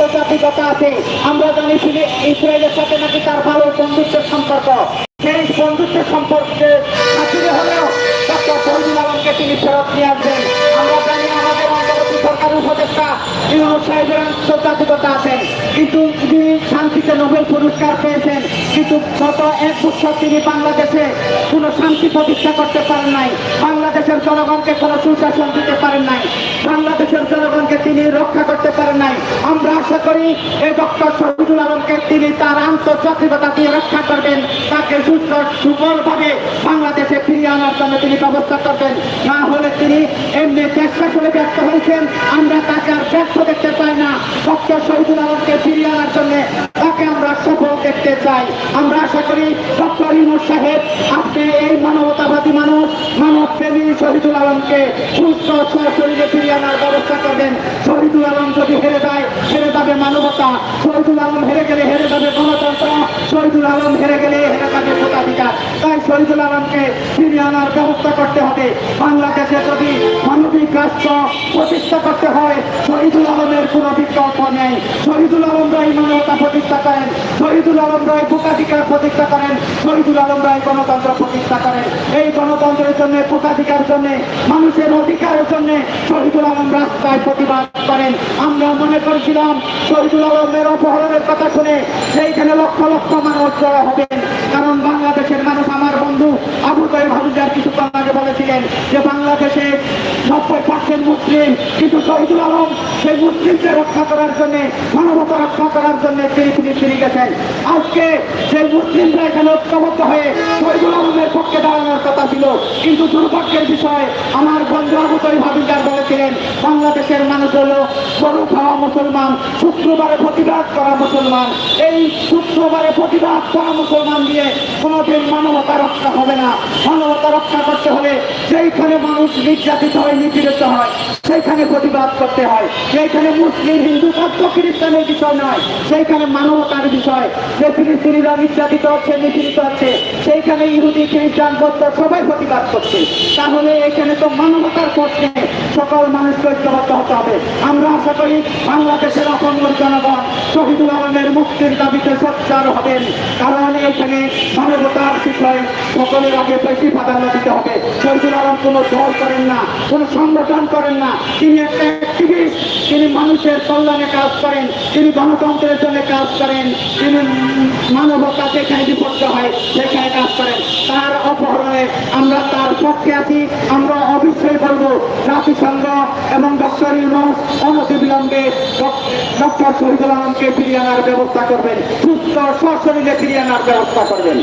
আন্তর্জাতিকতা আছে। আমরা জানি ফিলি- ইসরায়েলের সাথে নাকি তার ভালো বন্ধুত্বের সম্পর্ক। সেই বন্ধুত্বের সম্পর্কে খাতিরে হলেও ডক্টর শহীদুল আলমকে তিনি ফেরত নিয়ে আসবেন। আমরা জানি আমাদের অন্তর্বর্তী সরকার উপদেষ্টা ইউনুস সাহেবের আন্তর্জাতিকতা আছেন কিন্তু তিনি শান্তিতে নোবেল পুরস্কার পেয়েছেন। কিন্তু গত এক বছর তিনি বাংলাদেশে কোনো শান্তি প্রতিষ্ঠা করতে পারেন নাই। বাংলাদেশের জনগণকে কোনো সুশাসন দিতে পারেন নাই। বাংলাদেশের জনগণকে তিনি রক্ষা করতে পারেন নাই। আশা করি এই ডক্টর শহীদুল আলমকে তিনি তার আন্তর্জাতিকতা দিয়ে রক্ষা করবেন। তাকে সুস্থ, সুবলভাবে বাংলাদেশে ফিরিয়ে আনার জন্য তিনি ব্যবস্থা করবেন। না হলে তিনি এমনি চেষ্টা করে ব্যর্থ হয়েছেন। আমরা তাকে আর ব্যর্থ দেখতে চাই না। ডক্টর শহীদুল আলমকে ফিরিয়ে আনার জন্য তাকে আমরা সফল দেখতে চাই। আমরা আশা করি ডক্টর ইমর সাহেব, আপনি এই মানবতাবাদী মানুষ মানব প্রেমী শহীদুল আলমকে সুস্থ সশরীরে ফিরিয়ে আনার ব্যবস্থা করবেন। শহীদুল আলম যদি হেরে যায়, হেরে যাবে মানবতা। শহীদুল আলম হেরে গেলে হেরে যাবে গণতন্ত্র। শহীদুল আলম হেরে গেলে হেরে যাবে ভোটাধিকার তাই শহীদুল আলমকে ফিরিয়ে আনার ব্যবস্থা করতে হবে। বাংলাদেশে যদি মানবিক রাষ্ট্র প্রতিষ্ঠা করতে হয় কোনো বিকল্প নেই। শহীদুল আলম রায় মানবতা প্রতিষ্ঠা করেন। শহীদুল আলম রায় ভোটাধিকার প্রতিষ্ঠা করেন। শহীদুল আলম রায় গণতন্ত্র প্রতিষ্ঠা করেন। এই গণতন্ত্রের জন্য ভোটাধিকার জন্য, মানুষের অধিকারের জন্য শহীদুল আলম রাস্তায় প্রতিবাদ করেন। আমরা মনে করেছিলাম, শহীদুল আলমের অপহরণের কথা শুনে সেইখানে লক্ষ লক্ষ মানুষ জড়ো হবেন। কারণ বাংলাদেশের মানুষ আমার বন্ধু আবু তাইব হাবিজার কিছুক্ষণ আগে বলেছিলেন যে বাংলাদেশে নব্বই পার্সেন্ট মুসলিম, কিন্তু শহীদুল আলম সেই মুসলিমকে রক্ষা করার জন্য, মানবতা রক্ষা করার জন্য তিনি তিনি ফিরে গেছেন। আজকে সেই মুসলিমরা এখানে ঐক্যবদ্ধ হয়ে শহীদুল আলমের পক্ষে দাঁড়ানোর কথা ছিল। কিন্তু দুর্ভাগ্যের বিষয়, আমার বন্ধু তাইব বলেছিলেন, বাংলাদেশের মানুষ হলো গরু খাওয়া মুসলমান, শুক্রবারে প্রতিবাদ করা মুসলমান। এই শুক্রবারে প্রতিবাদ করা মুসলমান দিয়ে কোনোদিন মানবতা রক্ষা হবে না। মানবতা রক্ষা করতে হলে সেইখানে মানুষ নির্যাতিত হয়, নিপীড়িত হয়, সেইখানে প্রতিবাদ করতে হয়। সেইখানে মুসলিম, হিন্দু ছাত্র খ্রিস্টানের বিষয় নয়, সেইখানে মানবতার বিষয়। যে ফিলিস্তিনিরা নির্যাতিত হচ্ছে, নিপীড়িত হচ্ছে, সেইখানে ইহুদি, খ্রিস্টান, বৌদ্ধ সবাই প্রতিবাদ করছে। তাহলে এখানে তো মানবতার প্রশ্নে সকল মানুষকে ঐক্যবদ্ধ হতে হবে। আমরা আশা করি বাংলাদেশের অসংখ্য জনগণ শহীদুল আলমের মুক্তির দাবিতে সোচ্চার হবেন। কারণ এখানে মানবতার বিষয় সকলের আগে বেশি প্রাধান্য দিতে হবে। শহীদুল আলম কোনো দল করেন না, কোনো সংগঠন করেন না। তিনি একটা অ্যাক্টিভিস্ট তিনি মানুষের কল্যাণে কাজ করেন, তিনি গণতন্ত্রের জন্য কাজ করেন, তিনি মানবতা যেখানে বিপর্য হয় সেখানে কাজ করেন। তার অপহরণে আমরা তার পক্ষে আছি, আমরা বলব জাতিসংঘ এবং ডক্টর ইউনুস অনতিবিলম্বে ডক্টর শহীদুল আলমকে ফিরিয়ে আনার ব্যবস্থা করবেন। সুস্থ, সশরীরে ফিরিয়ে আনার ব্যবস্থা করবেন।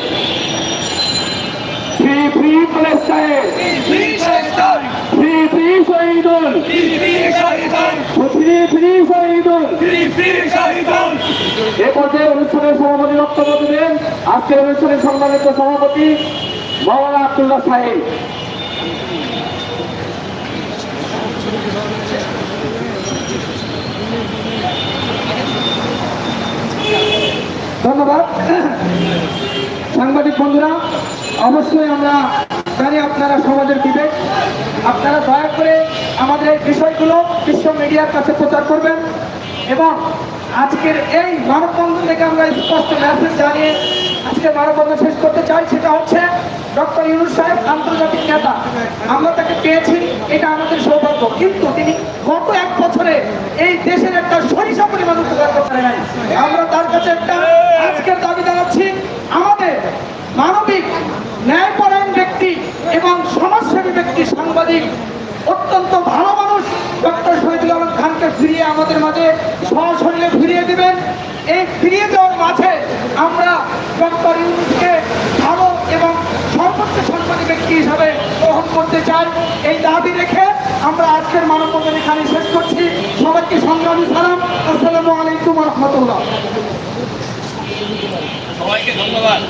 সভাপতি বক্তব্য দিলেন সভাপতি আব্দুল্লাহ সাহেব। ধন্যবাদ। সাংবাদিক বন্ধুরা, অবশ্যই আমরা জানি আপনারা সমাজের বিবেক। আপনারা দয়া করে আমাদের এই বিষয়গুলো বিশ্ব মিডিয়ার কাছে প্রচার করবেন এবং আজকের এই মানববন্ধন থেকে আমরা স্পষ্ট মেসেজ জানিয়ে আজকে মানববন্ধন শেষ করতে চাই, সেটা হচ্ছে ডক্টর ইউনুস সাহেব আন্তর্জাতিক নেতা। আমরা তাকে পেয়েছি, এটা আমাদের সৌভাগ্য। কিন্তু তিনি গত এক বছরে এই দেশের একটা সরিষা পরিমাণ উপকার করতে নাই। আমরা তার কাছে একটা আজকের দাবি জানাচ্ছি, আমাদের মানবিক ন্যায়পরায়ণ ব্যক্তি এবং সমাজসেবী ব্যক্তি, সাংবাদিক, অত্যন্ত ভালো মানুষ ডক্টর শহীদুল আলম খানকে ফিরিয়ে আমাদের মাঝে সশরীরে ফিরিয়ে দেবেন। এই ফিরিয়ে দেওয়ার মাঝে করতে চাই এই দাবি রেখে আমরা আজকের মানবতার এখানে শেষ করছি। সবাইকে সংগ্রামী সালাম আসসালামু আলাইকুম রহমতুল্লাহ। সবাইকে ধন্যবাদ।